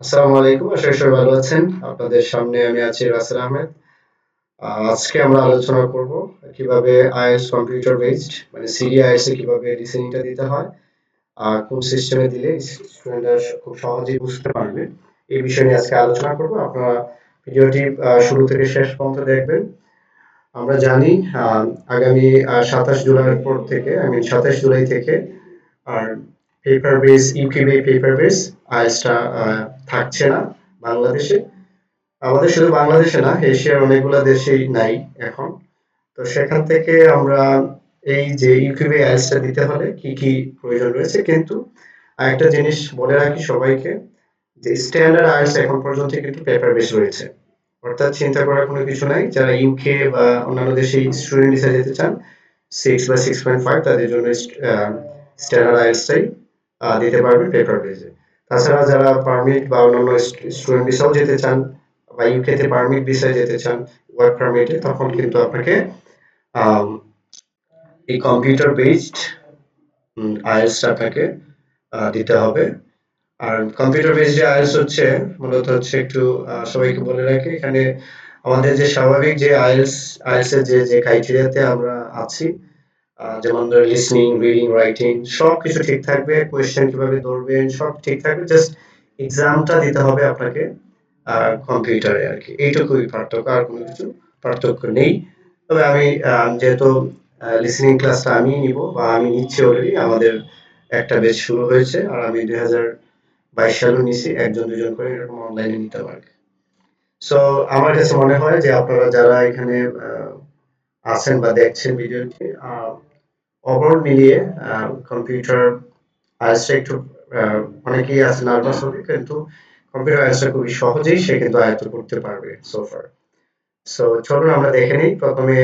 আসসালামু আলাইকুম, আশা ভালো আছেন। আপনাদের সামনে আমি আছি রাসেল আহমেদ। আজকে আমরা আলোচনা করব কীভাবে আইএলটিএস কম্পিউটার বেসড মানে সিডি আইএলটিএস এ কীভাবে লিসেনিংটা দিতে হয়, আর কোন সিস্টেমে দিলে স্টুডেন্টরা খুব সহজেই বুঝতে পারবে। এই বিষয় নিয়ে আজকে আলোচনা করব। আপনারা ভিডিওটি শুরু থেকে শেষ পর্যন্ত দেখবেন। আমরা জানি আগামী সাতাশ জুলাইয়ের পর থেকে, আই মিন সাতাশ জুলাই থেকে, আর পেপার বেস ইউকিবি পেপার বেস আইএলটিএসটা থাকছে না বাংলাদেশে। আমাদের শুধু বাংলাদেশে না, এশিয়ার অনেকগুলো দেশেই নাই এখন। তো সেখান থেকে আমরা এই যে ইউকিউবে আইএলটিএসটা দিতে হলে কি কি প্রয়োজন রয়েছে, কিন্তু আরেকটা জিনিস বলে রাখি সবাইকে, যে স্ট্যান্ডার্ড আইএলটিএস এখন পর্যন্ত কিন্তু পেপার বেস রয়েছে। অর্থাৎ চিন্তা করার কোনো কিছু নাই, যারা ইউকে বা অন্যান্য দেশে স্টুডেন্ট ভিসা যেতে চান সিক্স বা সিক্স পয়েন্ট ফাইভ তাদের জন্য স্ট্যান্ডার্ড আইএলটিএসটাই দিতে পারবে পেপার বেসে তাছাড়া যারা পারমিট বা অন্যান্য স্টুডেন্ট ভিসাও যেতে চান বা ইউকেতে পারমিট ভিসায় যেতে চান ওয়ার্ক পারমিটে তখন কিন্তু আপনাকে এই কম্পিউটার বেসড আইএলটিএসটা আপনাকে দিতে হবে। আর কম্পিউটার বেসড যে আইএলটিএস হচ্ছে, মূলত হচ্ছে একটু সবাইকে বলে রাখি, এখানে আমাদের যে স্বাভাবিক যে আইএলটিএস আইএলটিএস এর যে যে ক্রাইটেরিয়াতে আমরা আছি যেমন ধরেন লিসনিং রিডিং রাইটিং সব কিছু ঠিক থাকবে কোয়েশ্চেন কীভাবে ধরবেন, সব ঠিক থাকবে জাস্ট এক্সামটা দিতে হবে আপনাকে কম্পিউটারে আর কি। এইটুকুই পার্থক্য, আর কোনো কিছু পার্থক্য নেই। তবে আমি যেহেতু লিসনিং ক্লাসটা আমি নিব, বা আমি নিচ্ছি অলরেডি আমাদের একটা বেচ শুরু হয়েছে, আর আমি দুই হাজার বাইশ সালেও নিছি, একজন দুজন করে এরকম অনলাইনে নিতে পারবে সো আমার কাছে মনে হয় যে আপনারা যারা এখানে আছেন বা দেখছেন ভিডিওটি ওভারঅল মিলিয়ে কম্পিউটার আইএসটা একটু অনেকেই আছে নার্ভাস হবে, কিন্তু কম্পিউটার আইএসটা খুবই সহজেই সে কিন্তু আয়ত্ত করতে পারবে সোফার সো চলুন আমরা দেখে নিই, প্রথমে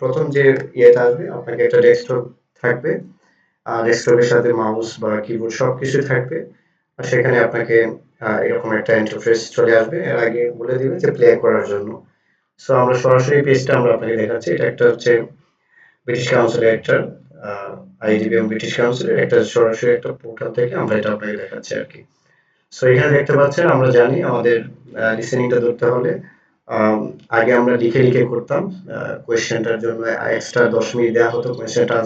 প্রথম যে ইয়েটা আসবে, আপনাকে একটা ডেস্কটপ থাকবে ডেস্কটপের সাথে মাউস বা কিবোর্ড সব কিছু থাকবে, আর সেখানে আপনাকে এরকম একটা ইন্টারফেস চলে আসবে, এর আগে বলে দিবে যে প্লে করার জন্য। সো আমরা সরাসরি পেজটা আমরা আপনাকে দেখাচ্ছি, এটা একটা হচ্ছে ব্রিটিশ কাউন্সিলের একটা আইডিবি এবং ব্রিটিশ কাউন্সিলের একটা সরাসরি একটা পোর্টাল থেকে আমরা এটা আপনাকে দেখাচ্ছি আর কি। সো এখানে দেখতে পাচ্ছেন, আমরা জানি আমাদের লিসেনিংটা ধরতে হলে আগে আমরা লিখে লিখে করতাম কোয়েশ্চেনটার জন্য এক্সট্রা দশ মিনিট দেওয়া হতো কোয়েশ্চেনটা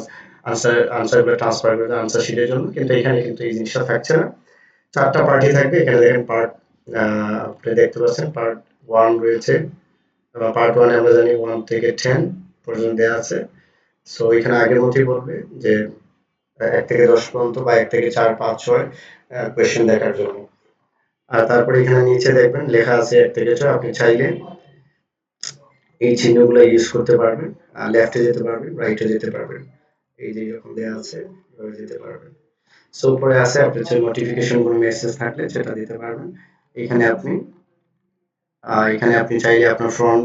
আনসার আনসারগুলো ট্রান্সফার করে আনসার শিটের জন্য, কিন্তু এখানে কিন্তু এই জিনিসটা থাকছে না। চারটা পার্টি থাকবে, এখানে দেখেন পার্ট আপনি দেখতে পাচ্ছেন পার্ট ওয়ান রয়েছে পার্ট ওয়ানে আমরা জানি ওয়ান থেকে টেন পর্যন্ত দেওয়া আছে। সো এখানে আগের মতোই বলবে যে এক থেকে দশ পর্যন্ত বা এক থেকে চার, পাঁচ, ছয় কোয়েশ্চেন দেখার জন্য। আর তারপরে এখানে নিচে দেখবেন, লেখা আছে এক থেকে ছয়। আপনি চাইলে এই চিহ্নগুলো ইউজ করতে পারবেন। আর লেফটে যেতে পারবেন রাইটে যেতে পারবেন। এই যে এরকম দেওয়া আছে যেতে পারবেন। সো উপরে আছে আপনি হচ্ছে নোটিফিকেশন কোনো মেসেজ থাকলে, সেটা দিতে পারবেন। এখানে আপনি এখানে আপনি চাইলে আপনার ফ্রন্ট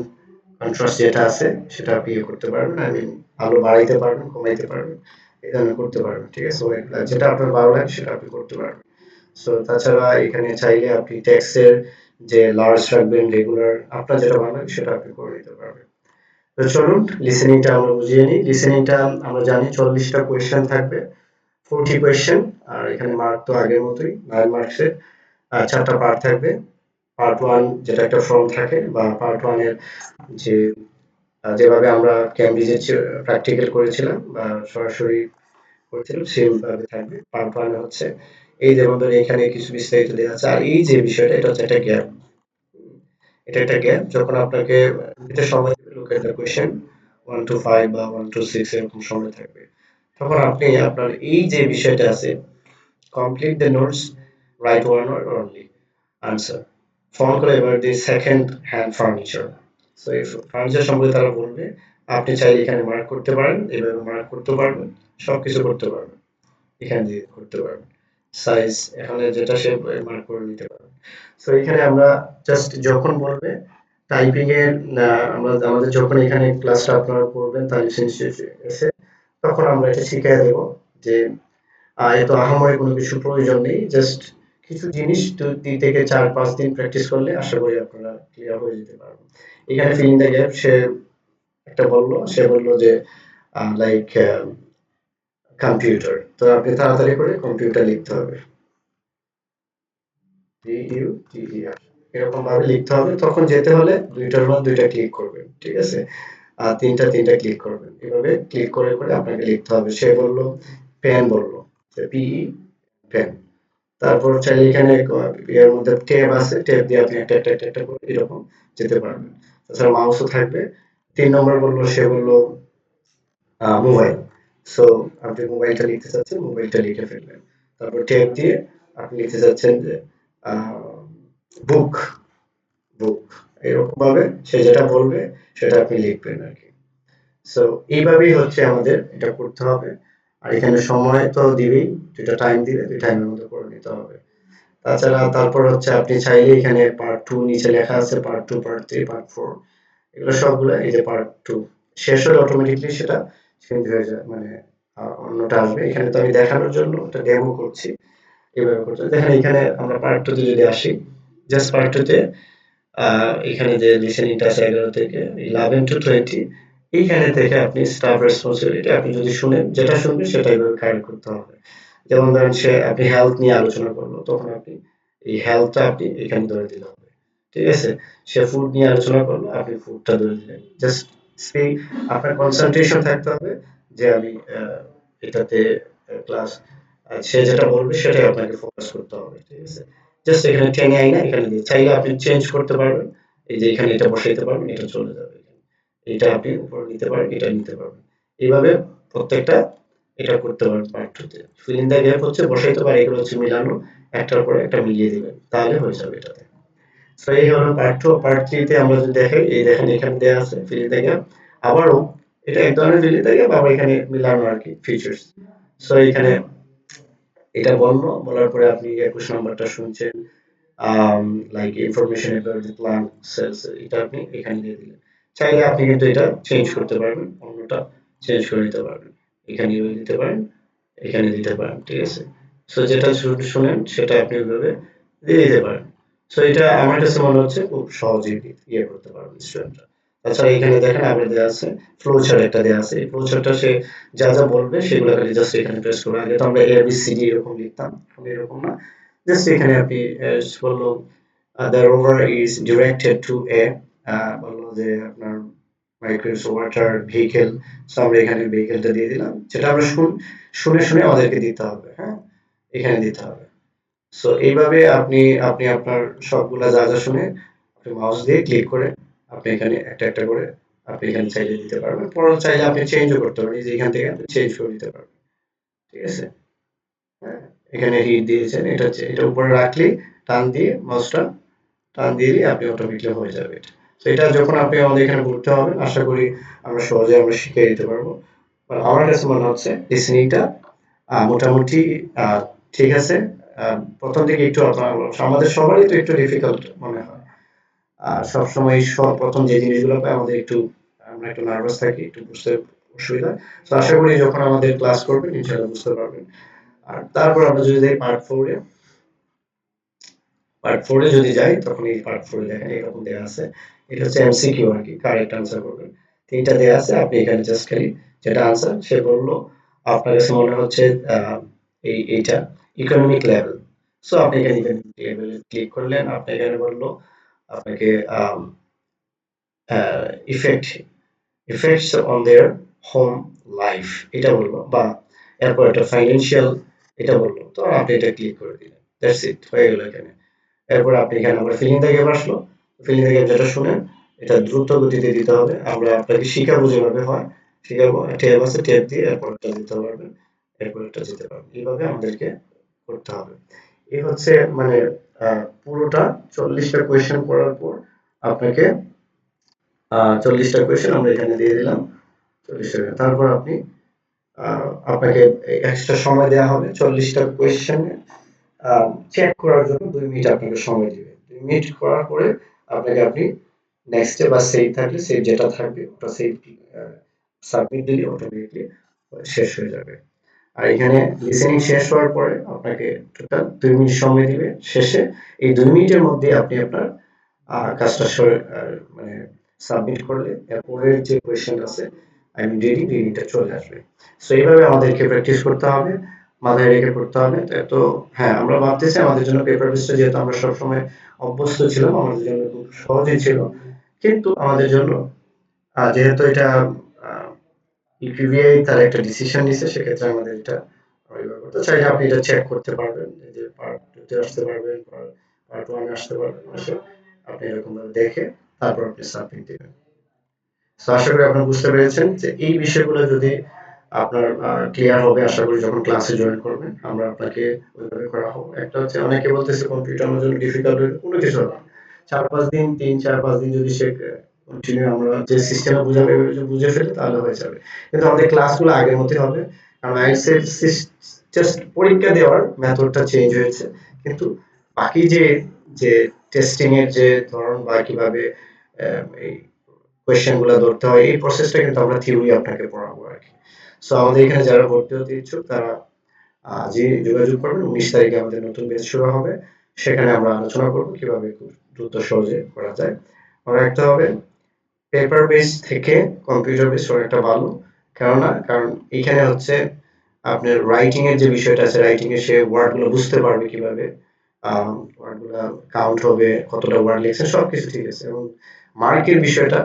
কন্ট্রাস্ট যেটা আছে, সেটা আপনি ইয়ে করতে পারবেন আই মিন আলো বাড়াইতে পারবেন, কমাইতে পারবেন, এই ধরনের করতে পারবেন, ঠিক আছে? যেটা আপনার ভালো লাগে, সেটা আপনি করতে পারবেন। সো তাছাড়া এখানে চাইলে আপনি ট্যাক্সের যে লার্জ রাখবেন রেগুলার আপনার যেটা ভালো লাগে, সেটা আপনি করে নিতে পারবেন। তো চলুন লিসেনিংটা আমরা বুঝিয়ে নিই। লিসেনিংটা আমরা জানি চল্লিশটা কোয়েশ্চেন থাকবে ফোরটি কোয়েশ্চেন আর এখানে মার্ক তো আগের মতোই নাইন মার্কসের চারটা পার্ট থাকবে। পার্ট ওয়ান যেটা একটা ফর্ম থাকে বা পার্ট ওয়ানের যে যেভাবে আমরা ক্যামব্রিজে প্র্যাকটিক্যাল করেছিলাম বা সরাসরি করেছিলাম সেমভাবে থাকবে। পার্ট ওয়ানে হচ্ছে এই যেমন ধরে এখানে কিছু বিস্তারিত দেওয়া আছে। আর এই যে বিষয়টা, এটা হচ্ছে একটা গ্যাপ এটা একটা গ্যাপ যখন আপনাকে, এটা সময় লোক একটা কোয়েশ্চেন ওয়ান টু ফাইভ বা ওয়ান টু সিক্স এরকম সময় থাকবে। তখন আপনি আপনার এই যে বিষয়টা আছে complete the notes write one only answer phone করে এবার the second hand furniture so এই ফার্নিচার সম্পর্কে তারা বলবে, আপনি চাইলে এখানে মার্ক করতে পারেন, এভাবে মার্ক করতে পারবেন সব কিছু করতে পারবেন। এখানে দিয়ে করতে পারবেন। সাইজ এখানে যেটা সে মার্ক করে নিতে পারবেন সো এখানে আমরা জাস্ট যখন বলবে টাইপিং এর আমরা আমাদের যখন এখানে ক্লাসটা আপনারা করবেন তালিশ এসে তখন আমরা এটা শিখিয়ে দেব যে এত আহামরি কোনো কিছু প্রয়োজন নেই জাস্ট কিছু জিনিস দুই থেকে চার, পাঁচ দিন প্র্যাকটিস করলে আশা করি আপনারা ক্লিয়ার হয়ে যেতে পারবেন। এখানে ফিলিং দ্য গ্যাপ, সে একটা বলল, সে বলল যে লাইক কম্পিউটার তো আপনি তাড়াতাড়ি করে কম্পিউটার লিখতে হবে। আর এরকম ভাবে লিখতে হবে, তখন যেতে হলে দুইটার মধ্যে দুইটা ক্লিক করবেন, ঠিক আছে? আর তিনটা তিনটা ক্লিক করবেন। এভাবে ক্লিক করে করে আপনাকে লিখতে হবে। সে বলল পেন বলল পিই পেন তারপর চাইলে এখানে এর মধ্যে ট্যাব আছে ট্যাব দিয়ে আপনি একটা একটা একটা করে এরকম যেতে পারবেন। তাছাড়া মাউসও থাকবে। তিন নম্বর বলল, সে বলল মোবাইল সো আপনি মোবাইলটা লিখতে চাচ্ছেন মোবাইলটা লিখে ফেলবেন তারপর ট্যাব দিয়ে আপনি লিখতে চাচ্ছেন যে বুক বুক এরকম ভাবে সে যেটা বলবে, সেটা আপনি লিখবেন আর কি। সো এইভাবেই হচ্ছে আমাদের এটা করতে হবে। আর এখানে সময় তো দিবেই দুটা টাইম দিবে দুই টাইমের মধ্যে করে নিতে হবে। তাছাড়া তারপর হচ্ছে আপনি চাইলে এখানে পার্ট টু নিচে লেখা আছে part two part three part four এগুলো সবগুলো এই যে পার্ট টু শেষ হলে অটোমেটিকলি সেটা চেঞ্জ হয়ে যায় মানে অন্যটা আসবে। এখানে তো আমি দেখানোর জন্য একটা ডেমো করছি, এভাবে করতে দেখেন এখানে আমরা পার্ট টুতে যদি আসি জাস্ট পার্ট টুতে এখানে যে লিসেনিংটা আছে এগারো থেকে ইলেভেন টু টোয়েন্টি এইখানে থেকে আপনি স্টাফ রেসপন্সিবিলিটি আপনি যদি শুনেন, যেটা শুনবেন সেটা এইভাবে কারেক্ট করতে হবে। যেমন ধরেন সে আপনি হেলথ নিয়ে আলোচনা করল, তখন আপনি এই হেলথটা আপনি এখানে ধরে দিলে হবে ঠিক আছে? সে ফুড নিয়ে আলোচনা করল, আপনি ফুডটা ধরে দিলেন। জাস্ট স্পিক আপনার কনসেন্ট্রেশন থাকতে হবে যে আমি এটাতে ক্লাস সে যেটা বলবে সেটাই আপনাকে ফোকাস করতে হবে, ঠিক আছে? জাস্ট এখানে টেনে আই না এখানে চাইলে আপনি চেঞ্জ করতে পারবেন। এই যে এখানে এটা বসাইতে পারবেন, এটা চলে যাবে। এটা আপনি উপরে নিতে পারেন এটা নিতে পারবেন। এইভাবে প্রত্যেকটা এটা করতে পারেন পার্ট টুতে ফিলিং দ্য গ্যাপ হচ্ছে বসাইতে পারে, এগুলো হচ্ছে মিলানো, একটার পরে একটা মিলিয়ে দিবেন। তাহলে হয়ে যাবে এটাতে। সো এই হলো পার্ট টু পার্ট থ্রিতে আমরা যদি দেখি এই দেখেন এখানে দেওয়া আছে ফিলিং দ্য গ্যাপ আবারও এটা এক ধরনের ফিলিং দ্য গ্যাপ আবার এখানে মিলানো আর কি ফিচার্স সো এখানে এটা বলল বলার পরে আপনি একুশ নাম্বারটা শুনছেন। Like information about the plan sales এটা আপনি এখানে দিয়ে দিলেন। চাইলে আপনি কিন্তু এটা চেঞ্জ করতে পারবেন, অন্যটা চেঞ্জ করে নিতে পারবেন। এখানে দিতে পারেন, এখানে দিতে পারেন, ঠিক আছে? সো যেটা শুনেন, সেটা আপনি ওইভাবে দিয়ে দিতে পারেন। সো এটা আমার কাছে মনে হচ্ছে খুব সহজেই ইয়ে করতে পারবেন স্টুডেন্টরা তাছাড়া এখানে দেখেন আবার দেওয়া আছে ফ্লো চার্ট একটা দেওয়া আছে। ফ্লো চার্টটা সে যা যা বলবে সেগুলো খালি জাস্ট এখানে প্রেস করে আগে তো আমরা এ বি সি ডি এরকম লিখতাম, এখন এরকম না। জাস্ট এখানে আপনি বলল the rover is directed to a বলল যে আপনার ভেহিকেল এখানে ভেহিকেলটা দিয়ে দিলাম। যেটা আমরা শুনে শুনে দিতে হবে হ্যাঁ? এখানে দিতে হবে। সো এইভাবে আপনি আপনি আপনার সবগুলা যা যা শুনে আপনি মাউস দিয়ে ক্লিক করে আপনি এখানে একটা একটা করে আপনি এখানে চাইলে দিতে পারবেন। পরে চাইলে আপনি চেঞ্জও করতে পারেন। যে এখান থেকে আপনি চেঞ্জ করে দিতে পারবেন। ঠিক আছে? হ্যাঁ? এখানে হিট দিয়েছেন, এটা এটা উপরে রাখলে টান দিয়ে মাউসটা টান দিয়ে আপনি অটোমেটিক হয়ে যাবে এটা। তো এটা যখন আপনি আমাদের এখানে বলতে হবে, আশা করি আমরা সহজে আমরা শিখিয়ে দিতে পারব। আমার কাছে মনে হচ্ছে লিসনিংটা মোটামুটি ঠিক আছে। প্রথম দিকে একটু আমাদের সবারই তো একটু ডিফিকাল্ট মনে হয়। আর সবসময় সব প্রথম যে জিনিসগুলো পাই আমাদের একটু, আমরা একটু নার্ভাস থাকি, একটু বুঝতে অসুবিধা। তো আশা করি যখন আমাদের ক্লাস করবেন, ইনশাআল্লাহ বুঝতে পারবেন। আর তারপর আমরা যদি পার্ট ফোরে পার্ট ফোরে যদি যাই, তখন এই পার্ট ফোরে দেখেন এরকম দেওয়া আছে। এটা হচ্ছে এমসিকিউ আর কি কারেক্ট আনসার করবেন তিনটা দেওয়া আছে, আপনি এখানে জাস্ট খালি যেটা আনসার সে বলল, আপনার কাছে মনে হচ্ছে এই, এইটা ইকোনমিক লেভেল সো আপনি এখানে ইকোনমিক লেভেলে ক্লিক করলেন, আপনি এখানে বলল, আপনাকে effect effects on their home life এটা বলল, বা এরপর একটা ফাইন্যান্সিয়াল এটা বলল। তো আপনি এটা ক্লিক করে দিলেন। দ্যাটস ইট হয়ে গেল এখানে। এরপর আপনি এখানে আবার ফিলিং থেকে আসলো। ফিলিং থেকে যেটা শুনেন, এটা দ্রুত গতিতে দিতে হবে। আমরা আপনাকে শিখাবো যেভাবে হয়। শিখাবো ট্যাব আছে ট্যাব দিয়ে এরপর একটা দিতে পারবেন। এরপর একটা দিতে পারবেন। এইভাবে আমাদেরকে করতে হবে। এই হচ্ছে মানে পুরোটা চল্লিশটা কোয়েশ্চেন করার পর আপনাকে চল্লিশটা কোয়েশ্চেন আমরা এখানে দিয়ে দিলাম। চল্লিশটা তারপর আপনি আপনাকে এক্সট্রা সময় দেওয়া হবে চল্লিশটা কোয়েশ্চেনে চেক করার জন্য দুই মিনিট আপনাকে সময় দিবে। দুই মিনিট করার পরে আপনাকে আপনি নেক্সটে বা সেভ থাকলে সেভ যেটা থাকবে, ওটা সেভ সাবমিট দিলে অটোমেটিকলি শেষ হয়ে যাবে। আর এখানে লিসেনিং শেষ হওয়ার পরে আপনাকে টোটাল দুই মিনিট সময় দিবে শেষে। এই দুই মিনিটের মধ্যে আপনি আপনার কাজটা মানে সাবমিট করলে, এরপরের যে কোয়েশ্চেন আছে আই এম রেডি রিডিংটা চলে আসবে। সো এইভাবে আমাদেরকে প্র্যাকটিস করতে হবে। মাথায় রেখে পড়তে হবে। তো হ্যাঁ আমরা ভাবতেছি আমাদের জন্য পেপার বেসটা যেহেতু আমরা সবসময় অভ্যস্ত ছিলাম, আমাদের জন্য খুব সহজই ছিল। কিন্তু আমাদের জন্য যেহেতু এটা একটা ডিসিশন নিছে, সেক্ষেত্রে আমাদের এটা করতে চাইলে আপনি এটা চেক করতে পারবেন, যে পার্ট আসতে পারবেন পার্ট আসতে পারবেন আপনি এরকম ভাবে দেখে তারপর আপনি সাবমিট দিবেন। আশা করি বুঝতে পেরেছেন যে এই বিষয়গুলো যদি আপনার ক্লিয়ার হবে আশা করি যখন ক্লাসে জয়েন করবেন আমরা আপনাকে ওইভাবে করা হবে একটা হচ্ছে অনেকে বলতেছে কম্পিউটার আমার জন্য ডিফিকাল্ট কোনো কিছু হবে। চার পাঁচ দিন, তিন, চার পাঁচ দিন যদি সে কন্টিনিউ আমরা যে সিস্টেমে বুঝাবে, বুঝে ফেলে, তাহলে হয়ে যাবে। কিন্তু আমাদের ক্লাসগুলো আগের মতোই হবে। কারণ আইএলটিএস জাস্ট পরীক্ষা দেওয়ার মেথডটা চেঞ্জ হয়েছে। কিন্তু বাকি যে যে টেস্টিং এর যে ধরন বা কীভাবে এই কোয়েশ্চেনগুলো ধরতে হয়, এই প্রসেসটা কিন্তু আমরা থিওরি আপনাকে পড়াবো আর কি। সো আমাদের এখানে যারা ভর্তি হতে ইচ্ছুক, তারা আজই যোগাযোগ করবেন, উনিশ তারিখে আমাদের নতুন ব্যাচ শুরু হবে। সেখানে আমরা আলোচনা করব কীভাবে খুব দ্রুত সহজে করা যায়। মনে রাখতে হবে পেপার বেস থেকে কম্পিউটার বেস অনেকটা ভালো কেননা, কারণ এখানে হচ্ছে আপনার রাইটিং এর যে বিষয়টা আছে রাইটিং এ সে ওয়ার্ডগুলো বুঝতে পারবে কীভাবে ওয়ার্ড কাউন্ট হবে, কতটা ওয়ার্ড লিখছে, সবকিছু ঠিক আছে। এবং মার্কের বিষয়টা,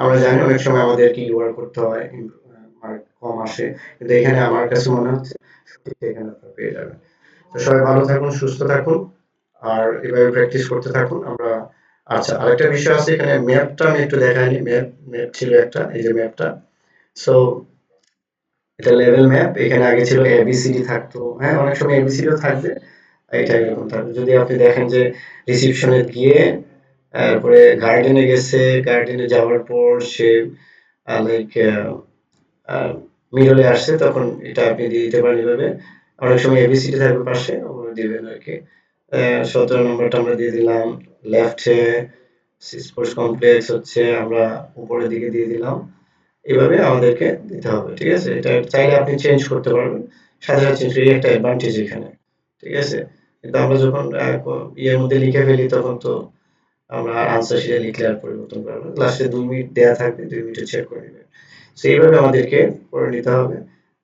আমরা জানি অনেক সময় আমাদের কি ওয়ার্ক করতে হয় কম আসে। কিন্তু এখানে আমার কাছে মনে হচ্ছে এখানে আপনারা পেয়ে যাবেন। তো সবাই ভালো থাকুন, সুস্থ থাকুন, আর এভাবে প্র্যাকটিস করতে থাকুন। আমরা আচ্ছা আরেকটা বিষয় আছে এখানে ম্যাপটা আমি একটু দেখাইনি। ম্যাপ ম্যাপ ছিল একটা, এই যে ম্যাপটা সো এটা লেভেল ম্যাপ এখানে আগে ছিল এবিসিডি থাকতো। হ্যাঁ অনেক সময় এবিসিডিও থাকবে, এটা এরকম থাকবে। যদি আপনি দেখেন যে রিসিপশনে গিয়ে, তারপরে গার্ডেনে গেছে গার্ডেনে যাওয়ার পর সে লাইক মিডলে আসছে, তখন এটা আপনি দিয়ে দিতে পারেন এভাবে। অনেক সময় এবিসিডি থাকবে পাশে, ওগুলো দিবেন আর কি। সতেরো নম্বরটা আমরা দিয়ে দিলাম। লেফটে স্পোর্টস কমপ্লেক্স হচ্ছে, আমরা উপরের দিকে দিয়ে দিলাম। এভাবে আমাদেরকে দিতে হবে, ঠিক আছে? এটা চাইলে আপনি চেঞ্জ করতে পারবেন। সাথে সাথে চেঞ্জ করে, একটা অ্যাডভান্টেজ এখানে, ঠিক আছে? কিন্তু আমরা যখন ইয়ের মধ্যে লিখে ফেলি, তখন তো আমরা আনসার শিটে লিখলে আর পরিবর্তন করব লাস্টে দুই মিনিট দেওয়া থাকবে, দুই মিনিটে চেক করে নেবেন। সো এইভাবে আমাদেরকে করে নিতে হবে।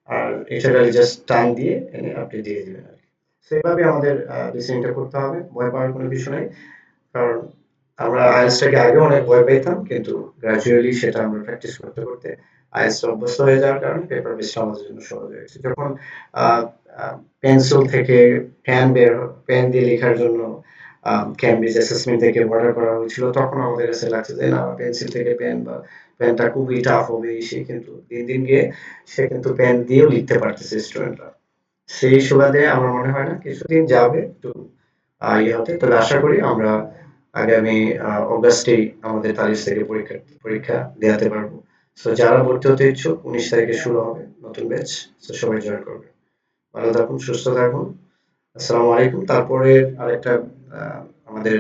আর এটা জাস্ট টান দিয়ে এনে আপনি দিয়ে দিবেন আর কি। সেইভাবে আমাদের লিসেনিংটা করতে হবে। ভয় পাওয়ার কোনো কিছু নেই। কারণ আমরা আইএলটিএসটাকে আগে অনেক ভয় পেতাম, কিন্তু গ্র্যাজুয়ালি সেটা আমরা প্র্যাকটিস করতে করতে আইএলটিএস অভ্যস্ত হয়ে যাওয়ার কারণে পেপার বেসটা আমাদের জন্য সহজ হয়ে গেছে। যখন পেন্সিল থেকে পেন বের পেন দিয়ে লেখার জন্য ক্যামব্রিজ অ্যাসেসমেন্ট থেকে অর্ডার করা হয়েছিল। তখন আমাদের কাছে লাগছে যে, না পেন্সিল থেকে পেন বা পেনটা খুবই টাফ হবে। সে কিন্তু দিন দিন গিয়ে সে কিন্তু পেন দিয়েও লিখতে পারতেছে স্টুডেন্টরা সেই সুবাদে আমার মনে হয় না, কিছুদিন যাবে একটু ইয়ে হতে। তবে আশা করি আমরা আগামী অগাস্টেই আমাদের তারিখ থেকে পরীক্ষা পরীক্ষা দেওয়াতে পারব। সো যারা ভর্তি হতে ইচ্ছুক, উনিশ তারিখে শুরু হবে নতুন ব্যাচ তো সবাই জয়েন করবে ভালো থাকুন, সুস্থ থাকুন। আসসালামু আলাইকুম। তারপরে আরেকটা আমাদের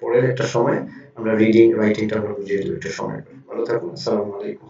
পরের একটা সময় আমরা রিডিং রাইটিংটা আমরা বুঝিয়ে দেবো একটু সময়। ভালো থাকুন, আসসালামু আলাইকুম।